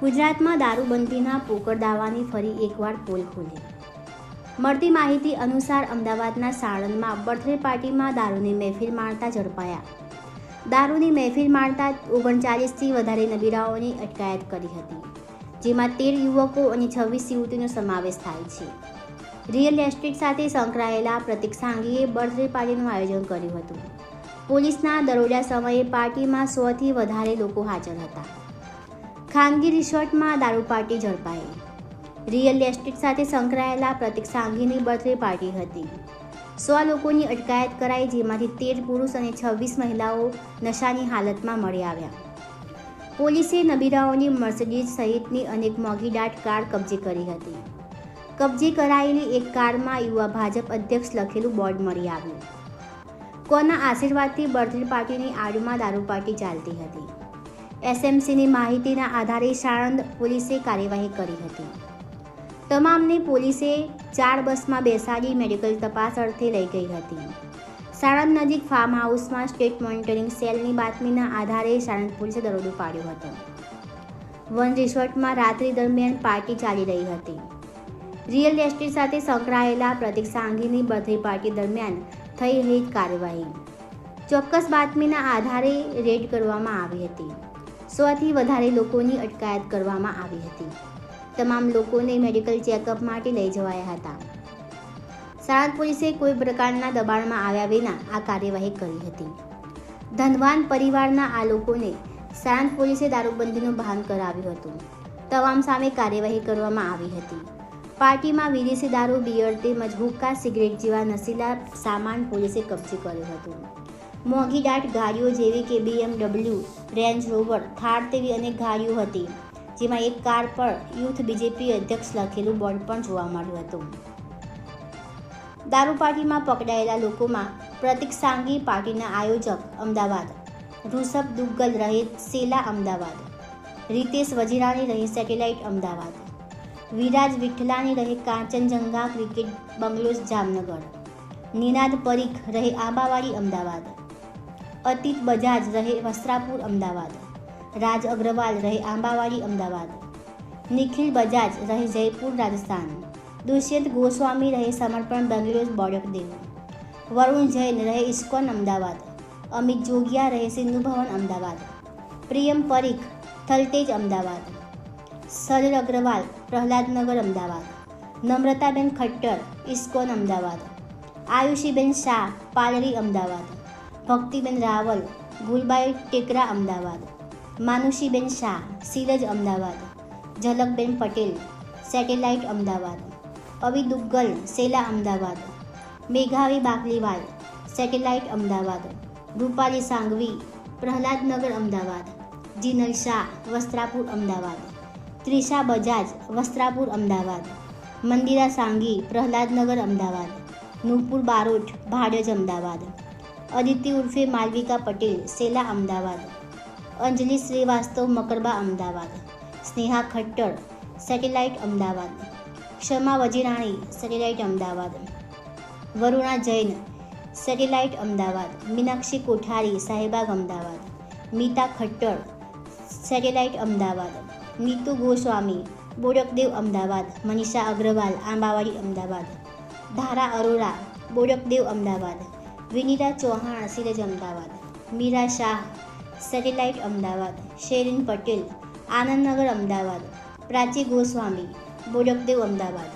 ગુજરાતમાં દારૂબંધીના પોકળ દાવાની ફરી એકવાર પોલ ખોલી. મળતી માહિતી અનુસાર અમદાવાદના સાણંદમાં બર્થડે પાર્ટીમાં દારૂની મહેફિલ માણતા ઝડપાયા. દારૂની મહેફિલ માણતા ઓગણચાલીસથી વધારે નબીરાઓની અટકાયત કરી હતી, જેમાં તેર યુવકો અને છવ્વીસ યુવતીનો સમાવેશ થાય છે. રિયલ એસ્ટેટ સાથે સંકળાયેલા પ્રતિક સાંગીએ બર્થડે પાર્ટીનું આયોજન કર્યું હતું. પોલીસના દરોડા સમયે પાર્ટીમાં સોથી વધારે લોકો હાજર હતા. ખાનગી રિસોર્ટમાં દારૂ પાર્ટી ઝડપાઈ. રિયલ એસ્ટેટ સાથે સંકળાયેલા પ્રતિક સાંઘીની બર્થડે પાર્ટી હતી. સો લોકોની અટકાયત કરાઈ જેમાંથી તેર પુરુષ અને છવ્વીસ મહિલાઓ નશાની હાલતમાં મળી આવ્યા. પોલીસે નબીરાઓની મર્સિડીઝ સહિતની અનેક મોંઘી દાટ કાર કબજે કરી હતી. કબજે કરાયેલી એક કારમાં યુવા ભાજપ અધ્યક્ષ લખેલું બોર્ડ મળી આવ્યું. કોના આશીર્વાદથી બર્થડે પાર્ટીની આડમાં દારૂ પાર્ટી ચાલતી હતી? એસએમસીની માહિતીના આધારે સાણંદ પોલીસે કાર્યવાહી કરી હતી. તમામને પોલીસે ચાર બસમાં બેસાડી મેડિકલ તપાસ અર્થે લઈ ગઈ હતી. સાણંદ નજીક ફાર્મ હાઉસમાં સ્ટેટ મોનિટરિંગ સેલની બાતમીના આધારે સાણંદ પોલીસે દરોડો પાડ્યો હતો. વન રિસોર્ટમાં રાત્રિ દરમિયાન પાર્ટી ચાલી રહી હતી. રિયલ એસ્ટેટ સાથે સંકળાયેલા પ્રતિક સાંઘીની બર્થડે પાર્ટી દરમિયાન થઈ રહી કાર્યવાહી. ચોક્કસ બાતમીના આધારે રેડ કરવામાં આવી હતી. સોથી વધારે લોકોની અટકાયત કરવામાં આવી હતી. તમામ લોકોને મેડિકલ ચેકઅપ માટે લઈ જવાયા હતા. સાણંદ પોલીસે કોઈ પ્રકારના દબાણમાં આવ્યા વિના આ કાર્યવાહી કરી હતી. ધનવાન પરિવારના આ લોકોને સાણંદ પોલીસે દારૂબંધીનું ભાન કરાવ્યું હતું. તમામ સામે કાર્યવાહી કરવામાં આવી હતી. પાર્ટીમાં વિદેશી દારૂ, બિયર તેમજ હુક્કા, સિગરેટ જેવા નશીલા સામાન પોલીસે કબજે કર્યું હતો. મોંઘી દાટ ગાડીઓ જેવી કે બીએમડબલ્યુ રેન્જ રોવર થાર તેવી અનેક ગાડીઓ હતી, જેમાં એક કાર પર યુથ બીજેપી અધ્યક્ષ લખેલું બોર્ડ પણ જોવા મળ્યું હતું. દારૂ પાર્ટીમાં પકડાયેલા લોકોમાં પ્રતિક સાંગી પાર્ટીના આયોજક અમદાવાદ, ઋષભ દુગ્ગલ રહે સેલા અમદાવાદ, રીતેશ વજીરાની રહે સેટેલાઇટ અમદાવાદ, વિરાજ વિઠલાની રહે કાંચનજંગા ક્રિકેટ બંગલોઝ જામનગર, નિનાદ પરીખ રહે આંબાવાડી અમદાવાદ અતીત બજાજ રહે વસ્ત્રાપુર, અમદાવાદ. રાજ અગ્રવાલ રહે આંબાવાડી, અમદાવાદ. નિખિલ બજાજ રહે જયપુર, રાજસ્થાન. દુષ્યંત ગોસ્વામી રહે સમર્પણ, બેંગ્લોર બોડકદેવ વરુણ જૈન રહે ઇસ્કોન, અમદાવાદ. અમિત જોગિયા રહે Sindhu Bhavan, Ahmedabad. Priyam Parikh, Thaltej, Ahmedabad. Saral Agarwal, Prahladnagar, Ahmedabad. નમ્રતાબેન Khattar, ISKCON, Ahmedabad. આયુષીબેન Shah પાલરી Ahmedabad. Bhaktiben Raval, Gulbai Tekra Ahmedabad, માનુષીબેન Shah, સિરજ Ahmedabad, Jhalakben Patel, Satellite Ahmedabad, Avi Duggal, સેલા Ahmedabad, Meghavi Bakliwal Satellite Ahmedabad, Rupali Sanghvi, Prahladnagar Ahmedabad, Jinal Shah, Vastrapur Ahmedabad, Trisha Bajaj, Vastrapur Ahmedabad, Mandira Sanghi Prahladnagar Ahmedabad Nupur Barot, Bhadaj Ahmedabad Aditi ઉર્ફે Malvika Patel Sela Ahmedabad Anjali Srivastava Makarba Ahmedabad Sneha Khattar Satellite Ahmedabad Kshama Vazirani Satellite Ahmedabad Varuna Jain Satellite Ahmedabad Meenakshi Kothari Shahibaug Ahmedabad Mita Khattar Satellite Ahmedabad Neetu Goswami Bodakdev Ahmedabad Manisha Agarwal Ambawadi Ahmedabad Dhara Arora Bodakdev Ahmedabad Vinita Chauhan Siraj Ahmedabad Meera Shah, Satellite Ahmedabad, Sherin Patel Anandnagar Ahmedabad, Prachi Goswami, Bodakdev Ahmedabad.